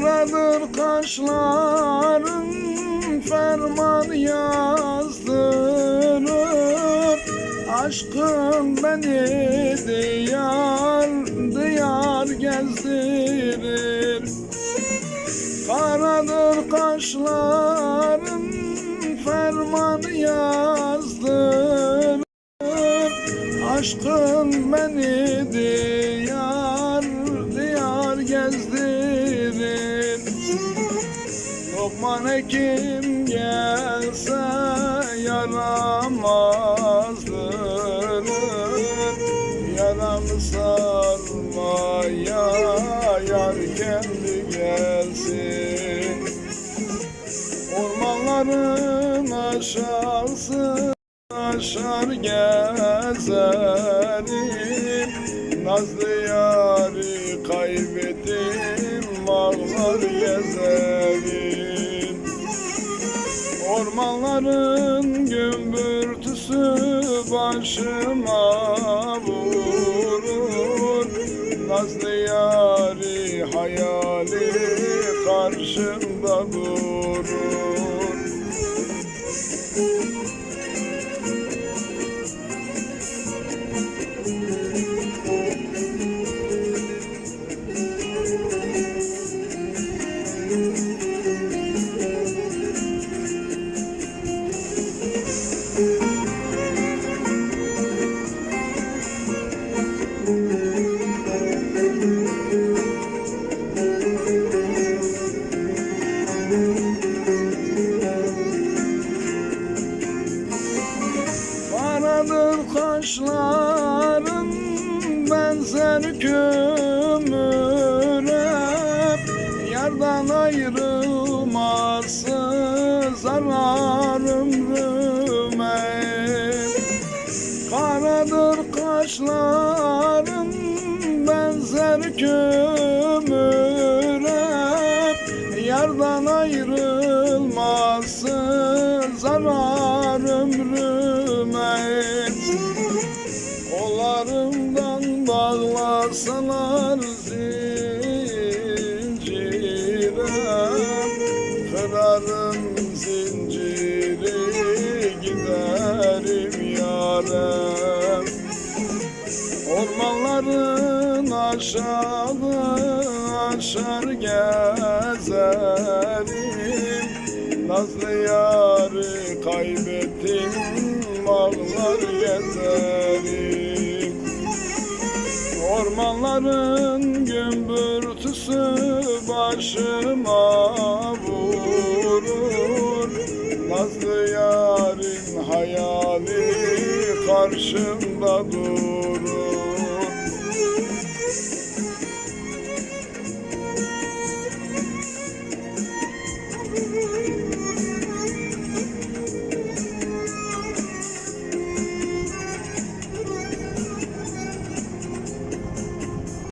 Karadır kaşların ferman yazdırıp Aşkım beni diyar diyar gezdirir. Karadır kaşlar Lokman Hekim gelse yaramazdır. Yaramı sarmaya yar kendi gelsin. Ormanların aşağısı aşar gezerim. Nazlı yarı kaybettim ağlar gezerim Ormanların gümbürtüsü başıma vurur. Nazlı yari hayali karşımda durur kaşların benzer kömüre Yardan ayrılması zarar ömrüme Karadır kaşların benzer kömüre Yardan ayrılması zarar ömrüme yarem. Ormanların aşağı aşar gezerim Nazlı yarı kaybettim ağlar gezerim Ormanların gümbürtüsü başıma vurur. Nazlı yarın hayali karşımda dur